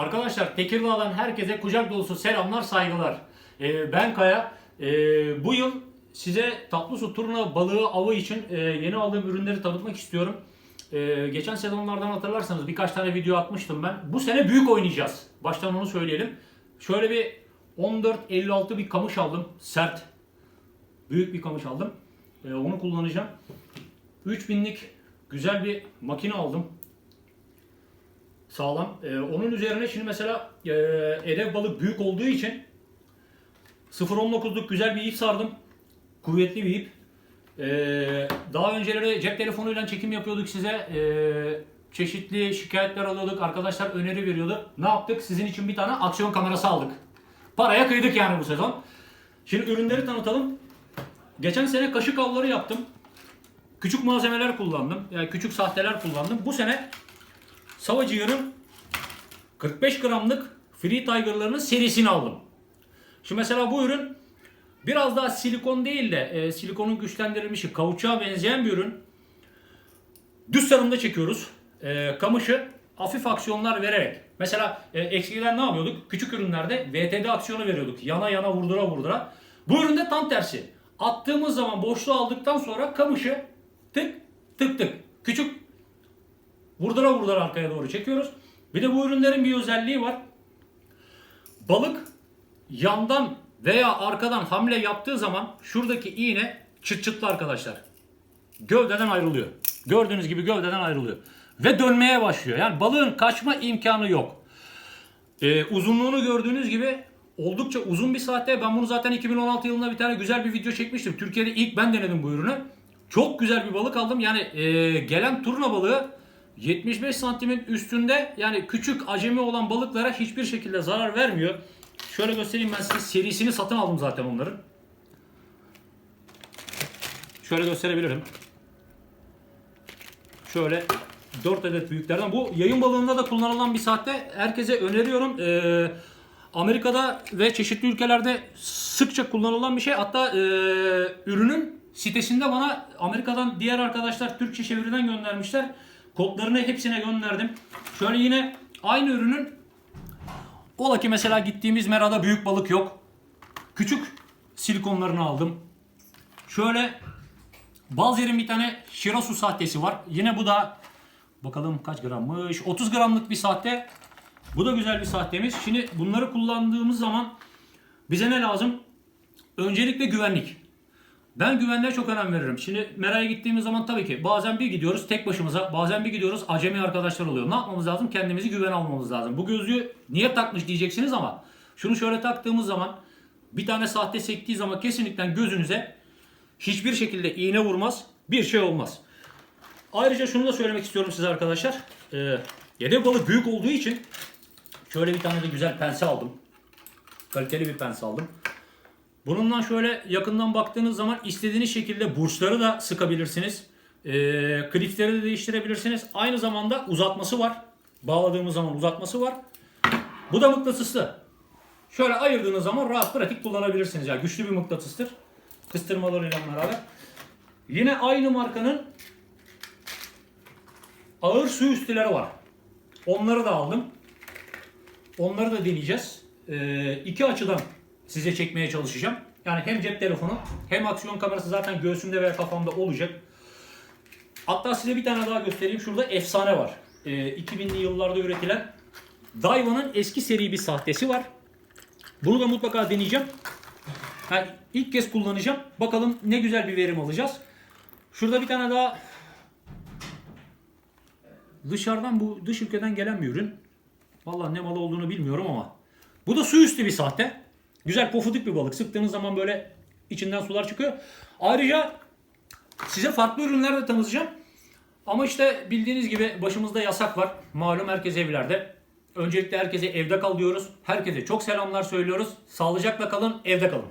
Arkadaşlar Tekirdağ'dan herkese kucak dolusu selamlar, saygılar. Ee, ben Kaya. Ee, bu yıl size tatlı su turna balığı avı için e, yeni aldığım ürünleri tanıtmak istiyorum. Ee, geçen sezonlardan hatırlarsanız birkaç tane video atmıştım ben. Bu sene büyük oynayacağız. Baştan onu söyleyelim. Şöyle bir 14.56 bir kamış aldım. Sert. Büyük bir kamış aldım. Ee, onu kullanacağım. 3000'lik güzel bir makine aldım sağlam. Ee, onun üzerine şimdi mesela e, edeb balık büyük olduğu için 0.19'luk güzel bir ip sardım. Kuvvetli bir ip. Ee, daha önceleri cep telefonuyla çekim yapıyorduk size. Ee, çeşitli şikayetler alıyorduk. Arkadaşlar öneri veriyordu. Ne yaptık? Sizin için bir tane aksiyon kamerası aldık. Paraya kıydık yani bu sezon. Şimdi ürünleri tanıtalım. Geçen sene kaşık avları yaptım. Küçük malzemeler kullandım. Yani küçük sahteler kullandım. Bu sene Savacı'nın 45 gramlık Free Tiger'larının serisini aldım. Şimdi mesela bu ürün biraz daha silikon değil de e, silikonun güçlendirilmişi kauçuğa benzeyen bir ürün. Düz sarımda çekiyoruz. E, kamışı hafif aksiyonlar vererek. Mesela e, eskiden ne yapıyorduk? Küçük ürünlerde VTD aksiyonu veriyorduk. Yana yana vurdura vurdura. Bu üründe tam tersi. Attığımız zaman boşluğu aldıktan sonra kamışı tık tık tık. Vurdura vurdura arkaya doğru çekiyoruz. Bir de bu ürünlerin bir özelliği var. Balık yandan veya arkadan hamle yaptığı zaman şuradaki iğne çıt çıtlı arkadaşlar. Gövdeden ayrılıyor. Gördüğünüz gibi gövdeden ayrılıyor. Ve dönmeye başlıyor. Yani balığın kaçma imkanı yok. Ee, uzunluğunu gördüğünüz gibi oldukça uzun bir saatte. Ben bunu zaten 2016 yılında bir tane güzel bir video çekmiştim. Türkiye'de ilk ben denedim bu ürünü. Çok güzel bir balık aldım. Yani e, gelen turna balığı 75 santimin üstünde yani küçük acemi olan balıklara hiçbir şekilde zarar vermiyor. Şöyle göstereyim ben size serisini satın aldım zaten onların. Şöyle gösterebilirim. Şöyle 4 adet büyüklerden. Bu yayın balığında da kullanılan bir saatte herkese öneriyorum. Ee, Amerika'da ve çeşitli ülkelerde sıkça kullanılan bir şey. Hatta e, ürünün sitesinde bana Amerika'dan diğer arkadaşlar Türkçe çeviriden göndermişler. Kodlarını hepsine gönderdim. Şöyle yine aynı ürünün ola ki mesela gittiğimiz merada büyük balık yok. Küçük silikonlarını aldım. Şöyle Balzer'in bir tane Shirasu sahtesi var. Yine bu da bakalım kaç grammış? 30 gramlık bir sahte. Bu da güzel bir sahtemiz. Şimdi bunları kullandığımız zaman bize ne lazım? Öncelikle güvenlik. Ben güvenliğe çok önem veririm. Şimdi Mera'ya gittiğimiz zaman tabii ki bazen bir gidiyoruz tek başımıza, bazen bir gidiyoruz acemi arkadaşlar oluyor. Ne yapmamız lazım? Kendimizi güven almamız lazım. Bu gözlüğü niye takmış diyeceksiniz ama şunu şöyle taktığımız zaman bir tane sahte sektiği zaman kesinlikle gözünüze hiçbir şekilde iğne vurmaz, bir şey olmaz. Ayrıca şunu da söylemek istiyorum size arkadaşlar. Ee, yedek balık büyük olduğu için şöyle bir tane de güzel pense aldım. Kaliteli bir pense aldım. Bununla şöyle yakından baktığınız zaman istediğiniz şekilde burçları da sıkabilirsiniz. E, klifleri de değiştirebilirsiniz. Aynı zamanda uzatması var. Bağladığımız zaman uzatması var. Bu da mıknatıslı. Şöyle ayırdığınız zaman rahat pratik kullanabilirsiniz. Yani güçlü bir mıknatıstır. Kıstırmalarıyla beraber. Yine aynı markanın ağır su üstüleri var. Onları da aldım. Onları da deneyeceğiz. Ee, iki açıdan size çekmeye çalışacağım. Yani hem cep telefonu hem aksiyon kamerası zaten göğsümde veya kafamda olacak. Hatta size bir tane daha göstereyim. Şurada efsane var. Ee, 2000'li yıllarda üretilen Daiwa'nın eski seri bir sahtesi var. Bunu da mutlaka deneyeceğim. Yani ilk kez kullanacağım. Bakalım ne güzel bir verim alacağız. Şurada bir tane daha dışarıdan bu dış ülkeden gelen bir ürün. Vallahi ne malı olduğunu bilmiyorum ama. Bu da su üstü bir sahte. Güzel pofuduk bir balık. Sıktığınız zaman böyle içinden sular çıkıyor. Ayrıca size farklı ürünler de tanıtacağım. Ama işte bildiğiniz gibi başımızda yasak var. Malum herkes evlerde. Öncelikle herkese evde kal diyoruz. Herkese çok selamlar söylüyoruz. Sağlıcakla kalın, evde kalın.